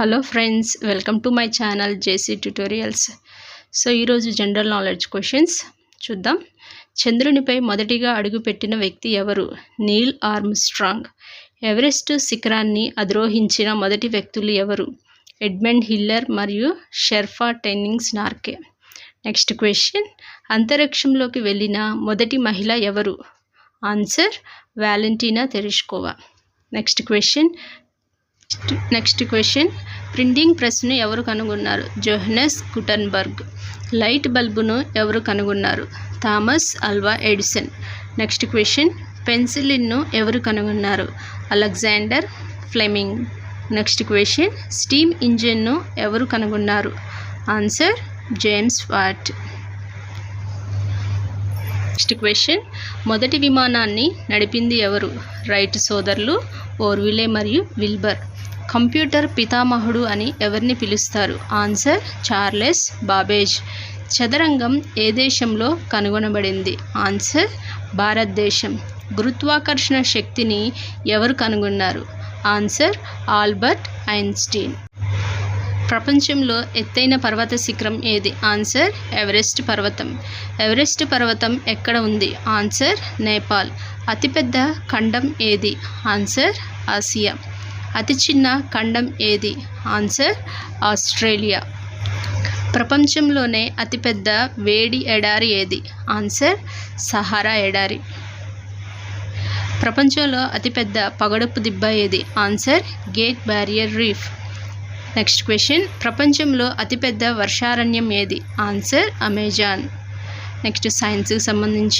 Hello friends welcome to my channel JC tutorials. So ఈరోజు general knowledge questions చూద్దాం. చంద్రునిపై మొదటిగా అడుగుపెట్టిన వ్యక్తి ఎవరు? నీల్ ఆర్మ్స్ట్రాంగ్. ఎవరెస్ట్ శిఖరాన్ని అధిరోహించిన మొదటి వ్యక్తులు ఎవరు? ఎడ్మండ్ హిల్లర్ మరియు షెర్ఫా టెన్నింగ్స్ నార్కే నెక్స్ట్ క్వశ్చన్ అంతరిక్షంలోకి వెళ్ళిన మొదటి మహిళ ఎవరు? Answer Valentina Tereshkova. Next question next question printing ప్రెస్ను ఎవరు కనుగొన్నారు? జోహనస్ గుటన్బర్గ్ లైట్ బల్బును ఎవరు కనుగొన్నారు? Thomas Alva Edison next question పెన్సిలిన్ను ఎవరు కనుగొన్నారు? Alexander Fleming next question steam ఇంజిన్ను ఎవరు కనుగొన్నారు? Answer James Watt next question మొదటి విమానాన్ని నడిపింది ఎవరు? రైట్ సోదరులు ఓర్విలే మరియు విల్బర్. కంప్యూటర్ పితామహుడు అని ఎవరిని పిలుస్తారు? Answer Charles Babbage. చదరంగం ఏ దేశంలో కనుగొనబడింది? ఆన్సర్ భారతదేశం. గురుత్వాకర్షణ శక్తిని ఎవరు కనుగొన్నారు? Answer Albert Einstein. ప్రపంచంలో ఎత్తైన పర్వత శిఖరం ఏది? ఆన్సర్ ఎవరెస్ట్ పర్వతం. ఎవరెస్ట్ పర్వతం ఎక్కడ ఉంది? ఆన్సర్ నేపాల్. అతిపెద్ద ఖండం ఏది? Answer Asia. అతి చిన్న ఖండం ఏది? Answer Australia. ప్రపంచంలోనే అతిపెద్ద వేడి ఎడారి ఏది? ఆన్సర్ సహారా ఎడారి. ప్రపంచంలో అతిపెద్ద పగడపు దిబ్బ ఏది? Answer great barrier reef. Next question ప్రపంచంలో అతిపెద్ద వర్షారణ్యం ఏది? ఆన్సర్ అమెజాన్ నెక్స్ట్ సైన్స్కి సంబంధించి